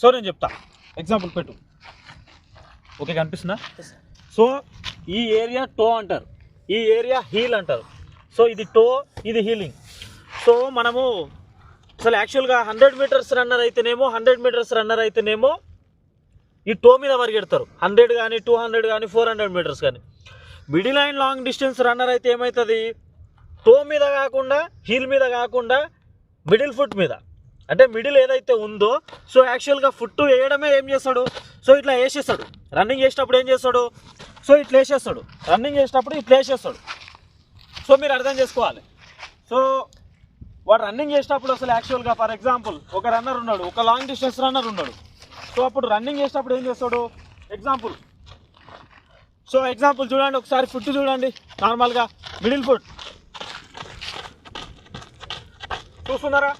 So నేను చెప్తా. Example పెట్టు. ఓకే కనిపిస్తుందా? సో ఈ ఏరియా టో అంటారు. ఈ ఏరియా హీల్ అంటారు. సో ఇది టో ఇది హీలింగ్. సో మనము అసలు యాక్చువల్గా హండ్రెడ్ మీటర్స్ రన్నర్ అయితేనేమో హండ్రెడ్ మీటర్స్ రన్నర్ అయితేనేమో ఈ టో మీద పరిగెడతారు. హండ్రెడ్ కానీ టూ హండ్రెడ్ కానీ ఫోర్ హండ్రెడ్ మీటర్స్ కానీ middle and long distance runner అయితే ఏమవుతుంది టో మీద కాకుండా హీల్ మీద కాకుండా మిడిల్ ఫుట్ మీద. అంటే మిడిల్ ఏదైతే ఉందో సో యాక్చువల్గా ఫుట్ వేయడమే ఏం చేస్తాడు? సో ఇట్లా వేసేస్తాడు. రన్నింగ్ చేసేటప్పుడు ఏం చేస్తాడు? సో ఇట్లా వేసేస్తాడు. రన్నింగ్ చేసేటప్పుడు ఇట్లా వేసేస్తాడు. సో మీరు అర్థం చేసుకోవాలి. సో వాడు రన్నింగ్ చేసేటప్పుడు అసలు యాక్చువల్గా ఫర్ ఎగ్జాంపుల్ ఒక రన్నర్ ఉన్నాడు ఒక లాంగ్ డిస్టెన్స్ రన్నర్ ఉన్నాడు. సో అప్పుడు రన్నింగ్ చేసేటప్పుడు ఏం చేస్తాడు? ఎగ్జాంపుల్ సో ఎగ్జాంపుల్ చూడండి ఒకసారి ఫుట్ చూడండి నార్మల్గా మిడిల్ ఫుట్ చూస్తున్నారా?